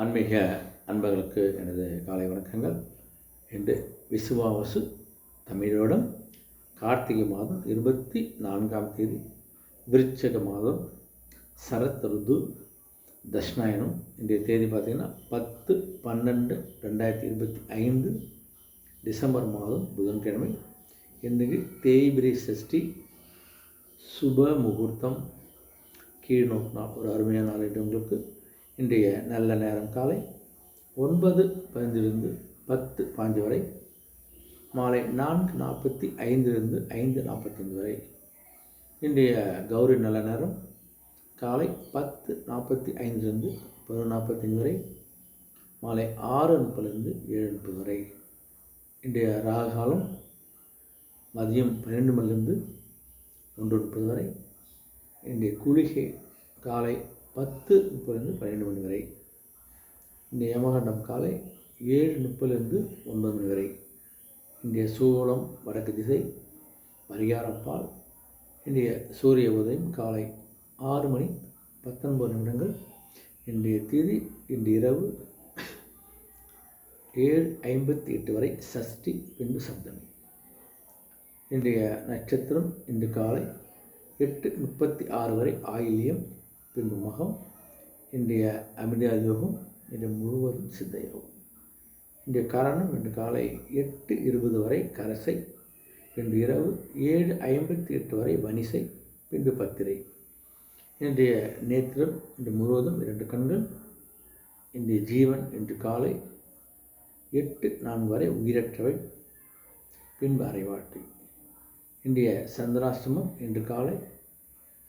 ஆன்மீக அன்பர்களுக்கு எனது காலை வணக்கங்கள். இன்று விசுவாவசு தமிழோடம் கார்த்திகை மாதம் இருபத்தி நான்காம் தேதி விருச்சக மாதம் சரத் ருது தஷ்ணாயனம் இன்றைய தேதி பார்த்திங்கன்னா பத்து பன்னெண்டு ரெண்டாயிரத்தி இருபத்தி ஐந்து டிசம்பர் மாதம் புதன்கிழமை. இன்றைக்கு தேய்பிரி சஷ்டி சுப முகூர்த்தம். கீழ் நோக்கினா ஒரு அருமையான நாள் உங்களுக்கு. இன்றைய நல்ல நேரம் காலை ஒன்பது பதினைந்திலிருந்து பத்து பாஞ்சு வரை மாலை நான்கு நாற்பத்தி ஐந்திலிருந்து ஐந்து நாற்பத்தைந்து வரை. இன்றைய கௌரி நல்ல நேரம் காலை பத்து நாற்பத்தி ஐந்திலிருந்து பதினொன்று நாற்பத்தஞ்சு வரை மாலை ஆறு முப்பதுலேருந்து ஏழு முப்பது வரை. இன்றைய ராகாலம் மதியம் பன்னெண்டு மணிலிருந்து ஒன்று முப்பது வரை. இன்றைய குளிகை காலை பத்து முப்பதுலேருந்து பன்னெண்டு மணி வரை. இந்த யமகண்டம் காலை ஏழு முப்பதுலேருந்து ஒன்பது மணி வரை. இன்றைய சூளம் வடக்கு திசை பரிகாரப்பால். இன்றைய சூரிய உதயம் காலை ஆறு மணி பத்தொன்பது நிமிடங்கள். இன்றைய தேதி இன்று இரவு ஏழு ஐம்பத்தி எட்டு வரை சஷ்டி பின்பு சப்தமி. இன்றைய நட்சத்திரம் இன்று காலை எட்டு முப்பத்தி ஆறு வரை ஆயில்யம். பின்பு மகம் இன்றைய அமிர்தா யோகம் இன்று முழுவதும் சித்த யோகம் இன்றைய காரணம் இன்று காலை எட்டு இருபது வரை கரசை இன்று இரவு ஏழு ஐம்பத்தி எட்டு வரை வனிசை பின்பு பத்திரை. இன்றைய நேத்திரம் இன்று முழுவதும் இரண்டு கண்கள் இன்றைய ஜீவன் இன்று காலை எட்டு நான்கு வரை உயிரற்றவை பின்பு அரைவாட்டி. இன்றைய சந்திராஷ்டமம் இன்று காலை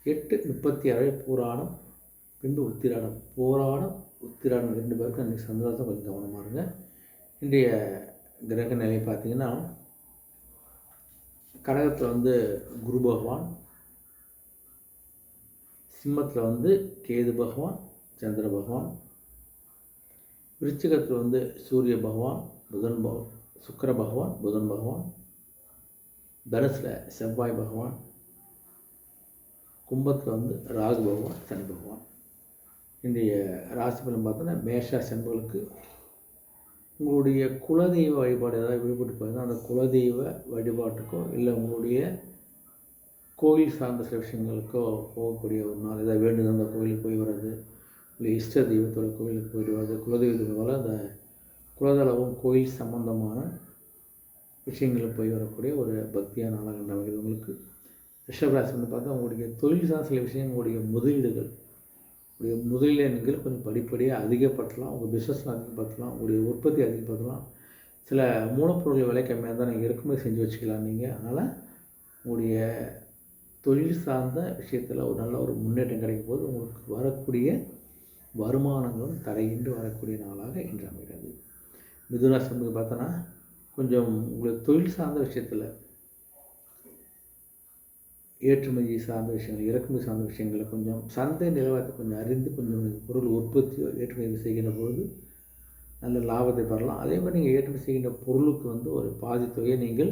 எட்டு முப்பத்தி ஆறு பூராடம் பின்பு உத்திராடம். போராடம் உத்திராடம் ரெண்டு பேருக்கும் அன்றைக்கி சந்தோஷம் கொஞ்சம் கவனமாக இருங்க. இன்றைய கிரக நிலை பார்த்திங்கன்னா கடகத்தில் வந்து குரு பகவான் சிம்மத்தில் வந்து கேது பகவான் சந்திர பகவான் விருச்சிகத்தில் வந்து சூரிய பகவான் புதன் பகவான் சுக்கர பகவான் புதன் பகவான் தனுசில் செவ்வாய் பகவான் கும்பத்தில் வந்து ராகு பகவான் சனி பகவான். இன்றைய ராசி பலன் பார்த்தோன்னா மேஷா செம்பலுக்கு உங்களுடைய குலதெய்வ வழிபாடு ஏதாவது விடுபட்டு போயிருந்தால் அந்த குலதெய்வ வழிபாட்டுக்கோ இல்லை உங்களுடைய கோயில் சார்ந்த சில விஷயங்களுக்கோ போகக்கூடிய ஒரு நாள் ஏதாவது வேண்டுதல் அந்த கோயிலுக்கு போய் வர்றது இல்லை இஷ்ட தெய்வத்தோட கோயிலுக்கு போயிட்டு வர்றது குலதெய்வத்துக்கு அந்த குலதளவும் கோயில் சம்பந்தமான விஷயங்களில் போய் வரக்கூடிய ஒரு பக்தியான நாளாக நமக்கு உங்களுக்கு. ரிஷபராசி வந்து பார்த்தா உங்களுடைய தொழில் சார்ந்த சில விஷயம் உங்களுடைய முதலீடுகள். உங்களுடைய முதலீடுகள் கொஞ்சம் படிப்படியாக அதிகப்படுத்தலாம். உங்கள் பிஸ்னஸ் அதிகப்படுத்தலாம். உங்களுடைய உற்பத்தி அதிகப்படுத்தலாம். சில மூலப்பொருட்கள் விலை கம்மியாக தான் நீங்கள் இறக்குமதி செஞ்சு வச்சுக்கலாம் நீங்கள் அதனால் உங்களுடைய தொழில் சார்ந்த விஷயத்தில் ஒரு நல்ல ஒரு முன்னேற்றம் கிடைக்கும் போது உங்களுக்கு வரக்கூடிய வருமானங்களும் தடையின்றி வரக்கூடிய நாளாக இன்று அமைகிறது. பார்த்தோன்னா கொஞ்சம் உங்களுக்கு தொழில் சார்ந்த விஷயத்தில் ஏற்றுமதி சார்ந்த விஷயங்கள் இறக்குமதி சார்ந்த விஷயங்களை கொஞ்சம் சந்தை நிலவரத்தை கொஞ்சம் அறிந்து கொஞ்சம் பொருள் உற்பத்தி ஏற்றுமதி செய்கின்ற பொழுது நல்ல லாபத்தை பெறலாம். அதே மாதிரி நீங்கள் ஏற்றுமதி செய்கின்ற பொருளுக்கு வந்து ஒரு பாதி தொகையை நீங்கள்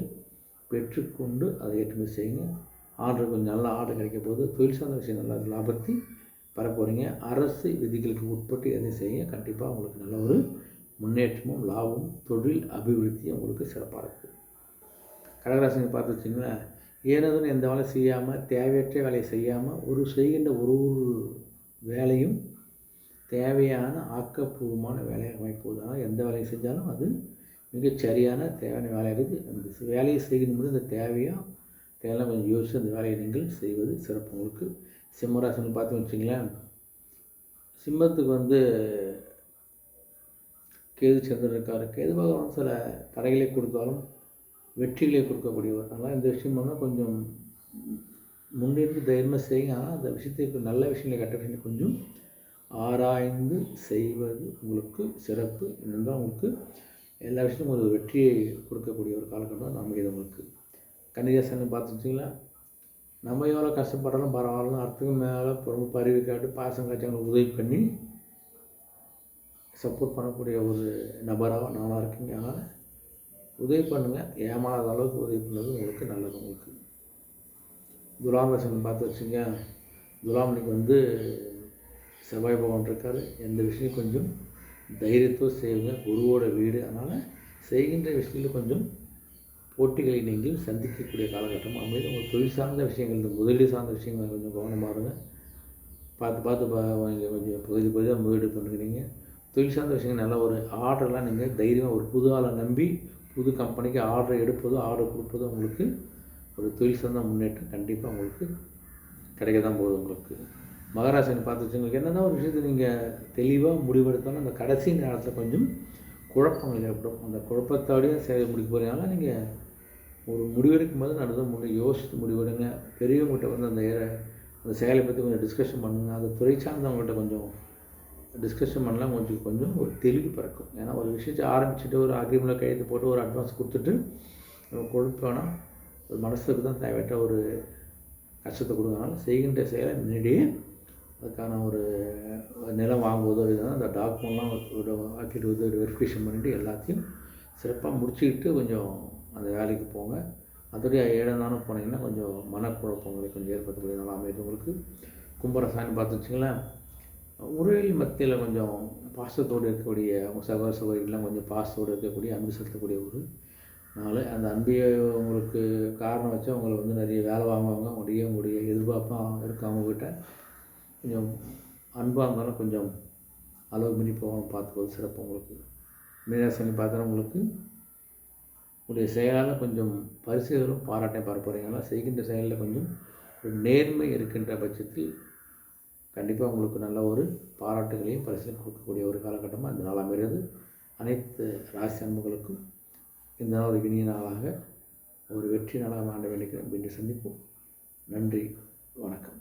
பெற்றுக்கொண்டு அதை ஏற்றுமதி செய்யுங்க. ஆர்டர் கொஞ்சம் நல்ல ஆர்டர் கிடைக்க போது தொழில் சார்ந்த விஷயம் நல்ல லாபத்தை பெற போகிறீங்க அரசு விதிகளுக்கு உட்பட்டு எதையும் செய்யுங்க. கண்டிப்பாக உங்களுக்கு நல்ல ஒரு முன்னேற்றமும் லாபமும் தொழில் அபிவிருத்தியும் உங்களுக்கு சிறப்பாக இருக்குது கடகராசனை பார்த்து வச்சிங்கன்னா ஏனதுன்னு எந்த வேலை செய்யாமல் தேவையற்ற வேலையை செய்யாமல் ஒரு செய்கின்ற ஒரு ஒரு வேலையும் தேவையான ஆக்கப்பூர்வமான வேலையை அமைப்போது ஆனால் எந்த வேலையை செஞ்சாலும் அது மிகச் சரியான தேவையான வேலை இருக்குது. அந்த வேலையை செய்கின்ற போது அந்த தேவையாக தேவையான கொஞ்சம் யோசித்து அந்த வேலையை நீங்கள் செய்வது சிறப்பு. உங்களுக்கு சிம்மராசன் பார்த்து வச்சிங்களேன் சிம்மத்துக்கு வந்து கேது சந்திரன் இருக்கார். கேது பகவான் சில தடைகளை கொடுத்தாலும் வெற்றிகளை கொடுக்கக்கூடியவர். அதனால் இந்த விஷயம் பண்ணால் கொஞ்சம் முன்னிருந்து தைரியமாக செய்யுங்க. ஆனால் அந்த விஷயத்தை நல்ல விஷயங்களை கட்ட விஷயங்களை கொஞ்சம் ஆராய்ந்து செய்வது உங்களுக்கு சிறப்பு. இருந்தால் உங்களுக்கு எல்லா விஷயமும் ஒரு வெற்றியை கொடுக்கக்கூடிய ஒரு காலகட்டம் அமைகிறது உங்களுக்கு. கன்னிகாசன் பார்த்துச்சிங்களா நம்ம எவ்வளோ கஷ்டப்பட்டாலும் பரவாயில்ல அடுத்தவங்க மேலே ரொம்ப பருவி காட்டு பாசம் காட்சி உதவி பண்ணி சப்போர்ட் பண்ணக்கூடிய ஒரு நபராக நானாக இருக்கீங்க. அதனால் உதவி பண்ணுங்கள் ஏமாறாத அளவுக்கு உதவி பண்ணது உங்களுக்கு நல்லது உங்களுக்கு. துலாம் பார்த்து வச்சுங்க. துலாமணிக்கு வந்து செவ்வாய் பகவான் இருக்கார். எந்த விஷயம் கொஞ்சம் தைரியத்தோடு செய்யுங்க. குருவோட வீடு. அதனால் செய்கின்ற விஷயத்தில் கொஞ்சம் போட்டிகளை நீங்கள் சந்திக்கக்கூடிய காலகட்டம் அமைதி உங்கள் தொழில் சார்ந்த விஷயங்கள் இந்த முதலீடு சார்ந்த விஷயங்கள் கொஞ்சம் கவனமாக இருங்க. பார்த்து பார்த்து பா நீங்கள் கொஞ்சம் பகுதி பகுதியாக முதலீடு பண்ணுறீங்க தொழில் சார்ந்த விஷயங்கள் நல்ல ஒரு ஆர்டர்லாம் நீங்கள் தைரியமாக ஒரு புது ஆளை நம்பி புது கம்பெனிக்கு ஆர்டர் எடுப்பதும் ஆர்டர் கொடுப்பதும் உங்களுக்கு ஒரு தொழில் சார்ந்த முன்னேற்றம் கண்டிப்பாக உங்களுக்கு கிடைக்க தான் போகுது உங்களுக்கு. மகாராஷ்டிரன் பார்த்து வச்சுங்களுக்கு என்னென்ன ஒரு விஷயத்தை நீங்கள் தெளிவாக முடிவெடுத்தாலும் அந்த கடைசி நேரத்தில் கொஞ்சம் குழப்பங்கள் ஏற்படும். அந்த குழப்பத்தோடய சேவை முடிக்க போகிறதுனால நீங்கள் ஒரு முடிவெடுக்கும் போது நடந்த முன்னே யோசித்து முடிவெடுங்க. பெரியவங்ககிட்ட வந்து அந்த ஏ- அந்த செயலை பற்றி கொஞ்சம் டிஸ்கஷன் பண்ணுங்கள் அந்த துறை சார்ந்தவங்கள்ட்ட கொஞ்சம் டிஸ்கஷன் பண்ணலாம் கொஞ்சம் கொஞ்சம் ஒரு தெளிவு பிறக்கும். ஏன்னா ஒரு விஷயத்தை ஆரம்பிச்சுட்டு ஒரு அக்ரிமெண்ட்டில் கையெழுத்து போட்டு ஒரு அட்வான்ஸ் கொடுத்துட்டு நம்ம கொடுப்போம்னா ஒரு மனசுக்கு தான் தேவையற்ற ஒரு கஷ்டத்தை கொடுக்கறனால செய்கின்ற செயலை முன்னாடியே அதுக்கான ஒரு நிலம் வாங்குவதோ இதுதான் அந்த டாக்குமெண்ட்லாம் ஒரு ஆக்கிட்டு வந்து ஒரு வெரிஃபிகேஷன் பண்ணிவிட்டு எல்லாத்தையும் சிறப்பாக முடிச்சுக்கிட்டு கொஞ்சம் அந்த வேலைக்கு போங்க. அதோடைய ஏழந்தானம் போனீங்கன்னா கொஞ்சம் மனக்குழப்பங்களை கொஞ்சம் ஏற்படுத்தக்கூடிய நல்லா அமைது உங்களுக்கு. கும்பரசாமி பார்த்து வச்சிங்களேன் உறவில் மத்தியில் கொஞ்சம் பாசத்தோடு இருக்கக்கூடிய அவங்க சகோதர சகோதரிகள்லாம் கொஞ்சம் பாசத்தோடு இருக்கக்கூடிய அன்பு செலுத்தக்கூடிய ஒரு நாள். அந்த அன்பையை உங்களுக்கு காரணம் வச்சு உங்களை வந்து நிறைய வேலை வாங்குவாங்க. உங்களுடைய உங்களுடைய எதிர்பார்ப்பாக இருக்கும் அவங்கக்கிட்ட கொஞ்சம் அன்பாக இருந்தாலும் கொஞ்சம் அளவு மீறி போகாமல் பார்த்துக்கோது சிறப்பு உங்களுக்கு. மீனராசனி பார்த்தா உங்களுக்கு உங்களுடைய செயலால் கொஞ்சம் பரிசுகளும் பாராட்டையும் பெற செய்கின்ற செயலில் கொஞ்சம் ஒரு நேர்மை இருக்கின்ற பட்சத்தில் கண்டிப்பாக உங்களுக்கு நல்ல ஒரு பாராட்டுகளையும் பரிசுகளையும் கொடுக்கக்கூடிய ஒரு காலகட்டமாக இந்த நாள் அமைகிறது. அனைத்து ராசி அன்புகளுக்கும் இந்த நாள் ஒரு இனிய நாளாக ஒரு வெற்றி நாளாக ஆண்ட வேண்டிக்கிறேன் மீண்டும் சந்திப்போம். நன்றி. வணக்கம்.